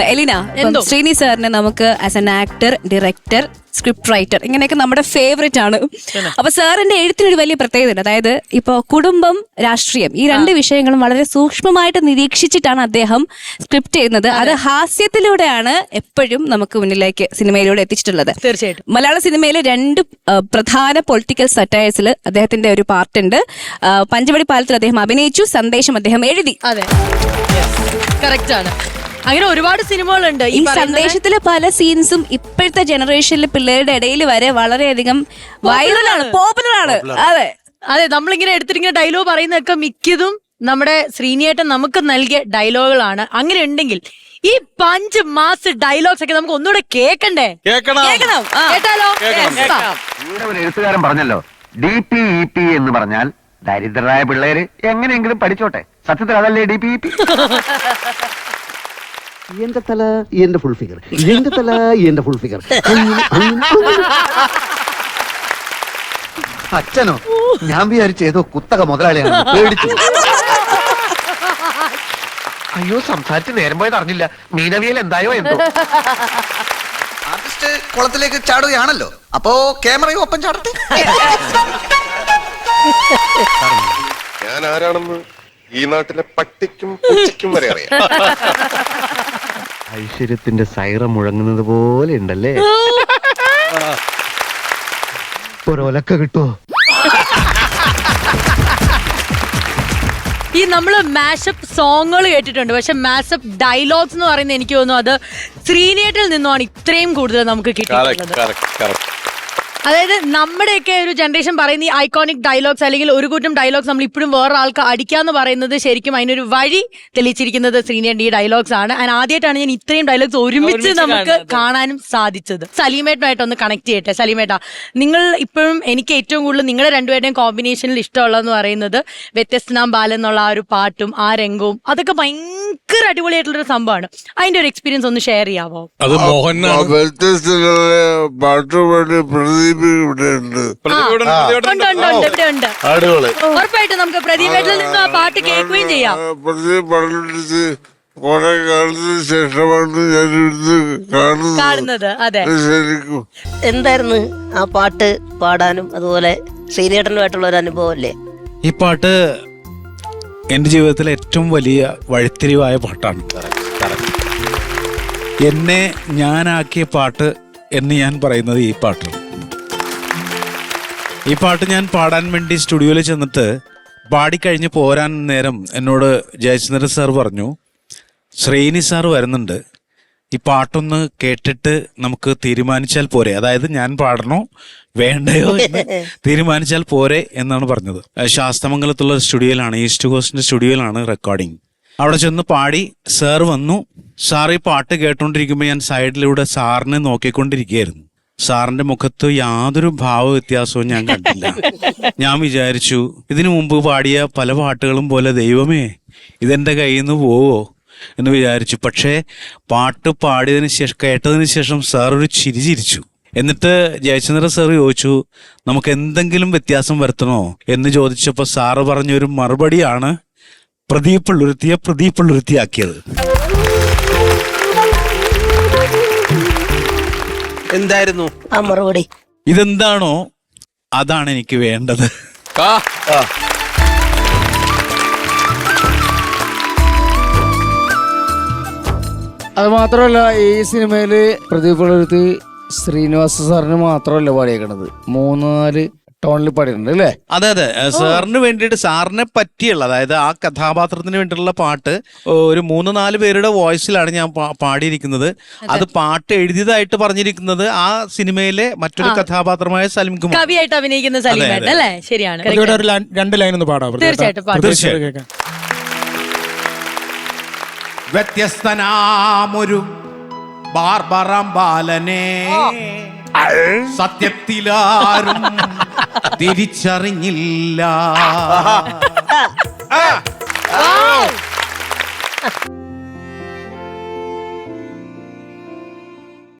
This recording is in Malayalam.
എലിന എന്തോ? ശ്രീനി സാറിനെ നമുക്ക് as an actor director script writer ഇങ്ങനെയൊക്കെ നമ്മുടെ ഫേവറേറ്റ് ആണ്. അപ്പൊ സാറിന്റെ എഴുത്തിനൊരു വലിയ പ്രത്യേകത ഉണ്ട് അതായത് ഇപ്പൊ കുടുംബം രാഷ്ട്രീയം ഈ രണ്ട് വിഷയങ്ങളും വളരെ സൂക്ഷ്മമായിട്ട് നിരീക്ഷിച്ചിട്ടാണ് അദ്ദേഹം സ്ക്രിപ്റ്റ് ചെയ്യുന്നത്. അത്. ഹാസ്യത്തിലൂടെയാണ് എപ്പോഴും നമുക്ക് മുന്നിലേക്ക് സിനിമയിലൂടെ എത്തിച്ചിട്ടുള്ളത്. തീർച്ചയായിട്ടും. മലയാള സിനിമയിലെ രണ്ട് ആ, പ്രധാന പൊളിറ്റിക്കൽ സറ്റയേഴ്സിൽ അദ്ദേഹത്തിന്റെ ഒരു പാർട്ട് ഉണ്ട് പഞ്ചവടി പാലത്തിൽ അദ്ദേഹം അഭിനയിച്ചു സന്ദേശം അദ്ദേഹം എഴുതി. അതെ. കറക്റ്റ് ആണ്. അങ്ങനെ ഒരുപാട് സിനിമകളുണ്ട്. ഈ സന്ദേശത്തിലെ പല സീൻസും ഇപ്പോഴത്തെ ജനറേഷനിലെ പിള്ളേരുടെ ഇടയിൽ വരെ വളരെയധികം വൈറലാണ് പോപ്പുലർ ആണ്. അതെ. അതെ നമ്മളിങ്ങനെ എടുത്തിട്ടിങ്ങനെ ഡയലോഗ് പറയുന്നതൊക്കെ മിക്കതും നമ്മുടെ ശ്രീനിയേട്ടൻ നമുക്ക് നൽകിയ ഡയലോഗുകളാണ് അങ്ങനെ ഉണ്ടെങ്കിൽ ഈ പഞ്ച് മാസ് ഡയലോഗ്സ് ഒക്കെ നമുക്ക് ഒന്നുകൂടെ കേക്കണ്ടേ? കേക്കണം. ആ. കേട്ടാലോ. ഇവിടെ ഒരു എഴുത്തുകാരൻ പറഞ്ഞല്ലോ ഡി പി ഇ പി എന്ന് പറഞ്ഞാൽ ദരിദ്രരായ പിള്ളേര് എങ്ങനെയെങ്കിലും പഠിച്ചോട്ടെ. സത്യത്തിൽ അതല്ലേ ഡി പി ഇ പി എന്റെ തല എന്റെ ഫുൾ ഫിഗർ എന്റെ തല എന്റെ ഫുൾ ഫിഗർ അച്ഛനോ ഞാൻ വിചാരിച്ചു ഏതോ കുത്തക മുതലാളിയാണ്. പേടിച്ചു. അയ്യോ സംസാരിച്ച് നേരം പോയത് അറിഞ്ഞില്ല. മീനവിയൽ എന്തായോ എന്തോ. ആർട്ടിസ്റ്റ് കുളത്തിലേക്ക് ചാടുകയാണല്ലോ. അപ്പോ ക്യാമറയും ഒപ്പം ചാടട്ടെ? ഞാൻ ആരാണെന്ന് ഈ നാട്ടിലെ പട്ടിക്കും പൂച്ചയ്ക്കും വരെ അറിയാം. ഐശ്വര്യത്തിന്റെ സൈറ മുഴങ്ങുന്നത് പോലെ ഉണ്ടല്ലേ? ഒരൊലക്ക കിട്ടുമോ ഈ നമ്മൾ മാഷപ്പ് സോങ്ങുകൾ കേട്ടിട്ടുണ്ട്. പക്ഷെ മാഷപ്പ് ഡയലോഗ്സ് എന്ന് പറയുന്നത് എനിക്ക് തോന്നുന്നു അത് ശ്രീനേട്ടിൽ നിന്നുമാണ് ഇത്രയും കൂടുതൽ നമുക്ക് കിട്ടിയിട്ടുള്ളത്. അതായത് നമ്മുടെയൊക്കെ ഒരു ജനറേഷൻ പറയുന്ന ഈ ഐക്കോണിക് ഡയലോഗ്സ് അല്ലെങ്കിൽ ഒരു കൂട്ടം ഡയലോഗ്സ് നമ്മൾ ഇപ്പോഴും വേറെ ആൾക്ക് അടിക്കാന്ന് പറയുന്നത് ശരിക്കും അതിനൊരു വഴി തെളിയിച്ചിരിക്കുന്നത് ശ്രീനേന്റെ ഈ ഡയലോഗ്സ് ആണ്. ആൻഡ് ആദ്യമായിട്ടാണ് ഞാൻ ഇത്രയും ഡയലോഗ്സ് ഒരുമിച്ച് നമുക്ക് കാണാനും സാധിച്ചത്. സലീമേട്ടനായിട്ട് ഒന്ന് കണക്ട് ചെയ്യട്ടെ. സലീമേട്ട നിങ്ങൾ ഇപ്പോഴും എനിക്ക് ഏറ്റവും കൂടുതൽ നിങ്ങളുടെ രണ്ടുപേരുടെയും കോമ്പിനേഷനിൽ ഇഷ്ടമുള്ളതെന്ന് പറയുന്നത് വ്യത്യസ്തനാം ബാലൻ എന്നുള്ള ആ ഒരു പാട്ടും ആ രംഗവും അതൊക്കെ ഭയങ്കര അടിപൊളിയായിട്ടുള്ള ഒരു സംഭവമാണ്. അതിന്റെ ഒരു എക്സ്പീരിയൻസ് ഒന്ന് ഷെയർ ചെയ്യാവോ? അത് പാട്ടുപാടി പ്രദീപ് ഇവിടെ ഉണ്ട്. പ്രതിഭയുടെ ഉണ്ട് ഉണ്ട് ഉണ്ട് ഇവിടെ ഉണ്ട്. അടിപൊളി ഉറപ്പായിട്ടും നമുക്ക് പ്രദീപേട്ടിൽ നിന്ന് ആ പാട്ട് കേൾക്കുകയും ചെയ്യാം. പ്രദീപ് പറഞ്ഞിട്ട് കുറെ കാലത്തിന് ശേഷമാണ് ഞാൻ ഇവിടുന്ന് കാണുന്നത്. കാണുന്നത് അതെ. ശരിക്കും. എന്തായിരുന്നു ആ പാട്ട് പാടാനും അതുപോലെ ശ്രീനേട്ടനുമായിട്ടുള്ള ഒരു അനുഭവം അല്ലേ ഈ പാട്ട് എന്റെ ജീവിതത്തിലെ ഏറ്റവും വലിയ വഴിത്തിരിവായ പാട്ടാണ്. എന്നെ ഞാനാക്കിയ പാട്ട് എന്ന് ഞാൻ പറയുന്നത് ഈ പാട്ടാണ് ഈ പാട്ട് ഞാൻ പാടാൻ വേണ്ടി സ്റ്റുഡിയോയിൽ ചെന്നിട്ട് പാടിക്കഴിഞ്ഞ് പോരാൻ നേരം എന്നോട് ജയചന്ദ്രൻ സാർ പറഞ്ഞു ശ്രീനി സാർ വരുന്നുണ്ട്. ഈ പാട്ടൊന്ന് കേട്ടിട്ട് നമുക്ക് തീരുമാനിച്ചാൽ പോരെ. അതായത് ഞാൻ പാടണോ വേണ്ടയോ എന്ന് തീരുമാനിച്ചാൽ പോരെ എന്നാണ് പറഞ്ഞത്. ശാസ്തമംഗലത്തുള്ള സ്റ്റുഡിയോയിലാണ് ഈസ്റ്റ് കോസ്റ്റിന്റെ സ്റ്റുഡിയോയിലാണ് റെക്കോർഡിംഗ് അവിടെ ചെന്ന് പാടി സാർ വന്നു. സാർ ഈ പാട്ട് കേട്ടോണ്ടിരിക്കുമ്പോൾ ഞാൻ സൈഡിലൂടെ സാറിനെ നോക്കിക്കൊണ്ടിരിക്കുകയായിരുന്നു. സാറിന്റെ മുഖത്ത് യാതൊരു ഭാവ വ്യത്യാസവും ഞാൻ കണ്ടില്ല. ഞാൻ വിചാരിച്ചു ഇതിനു മുമ്പ് പാടിയ പല പാട്ടുകളും പോലെ ദൈവമേ ഇതെന്റെ കയ്യിൽ നിന്ന് പോവോ എന്ന് വിചാരിച്ചു. പക്ഷേ പാട്ട് പാടിയതിന് ശേഷം കേട്ടതിന് ശേഷം സാർ ഒരു ചിരി ചിരിച്ചു. എന്നിട്ട് ജയചന്ദ്ര സാർ ചോദിച്ചു നമുക്ക് എന്തെങ്കിലും വ്യത്യാസം വരുത്തണോ? എന്ന് ചോദിച്ചപ്പോൾ സാറ് പറഞ്ഞൊരു മറുപടിയാണ് പ്രദീപ് പിള്ളുരുത്തിയെ പ്രദീപ് പിള്ളുരുത്തിയാക്കിയത് എന്തായിരുന്നു? ആ മറുപടി ഇതെന്താണോ അതാണ് എനിക്ക് വേണ്ടത്. അത് മാത്രമല്ല ഈ സിനിമയിൽ പ്രദീപ് പള്ളുരുത്തി ശ്രീനിവാസ സാറിന് മാത്രമല്ല പാടിയേക്കണത്. മൂന്നാൽ നാല് ടോണിൽ പാടിയിട്ടുണ്ട് അല്ലേ? അതെ അതെ. സാറിന് വേണ്ടിയിട്ട് സാറിനെ പറ്റിയുള്ള അതായത് ആ കഥാപാത്രത്തിന് വേണ്ടിയിട്ടുള്ള പാട്ട് ഒരു മൂന്ന് നാല് പേരുടെ വോയിസിലാണ് ഞാൻ പാ- പാടിയിരിക്കുന്നത്. അത്. പാട്ട് എഴുതിയതായിട്ട് പറഞ്ഞിരിക്കുന്നത് ആ സിനിമയിലെ മറ്റൊരു കഥാപാത്രമായ സലിം കുമാർ. കവിയായിട്ട് അഭിനയിക്കുന്ന സലീമേട്ടൻ അല്ലേ? ശരിയാണ്. ഒരു ലൈൻ- രണ്ട് ലൈൻ ഒന്ന് പാടാം. തീർച്ചയായിട്ടും പാടാം. തീർച്ചയായിട്ടും വ്യത്യസ്തനാമൊരു ബാർബറം ബാലനെ സത്യത്തിലാരും തിരിച്ചറിഞ്ഞില്ല.